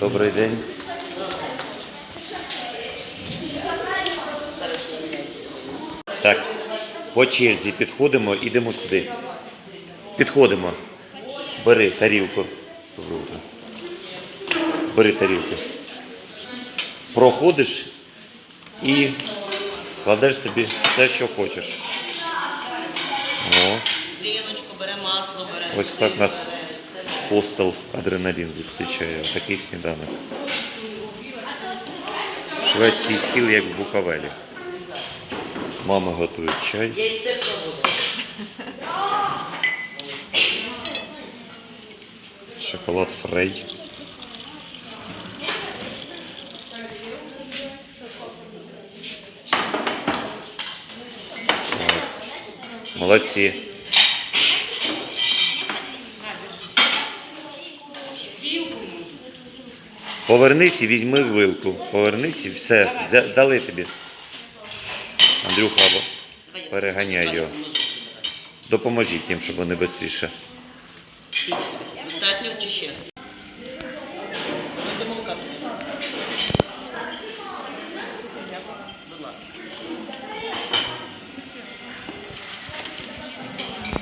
Добрий день. Так, по черзі підходимо, ідемо сюди. Підходимо. Бери тарілку. Бери тарілку. Проходиш і кладеш собі все, що хочеш. О, бере масло, бере. ось так нас хостел адреналін зустрічає. Такий сніданок. Шведський стіл, як в Буковелі. Мама готує чай. Шоколад Фрей. Молодці. Повернись і візьми вилку. Повернись і все. Дали тобі. Андрюха, переганяй його. Допоможіть їм, щоб вони швидше. Достатньо чи ще?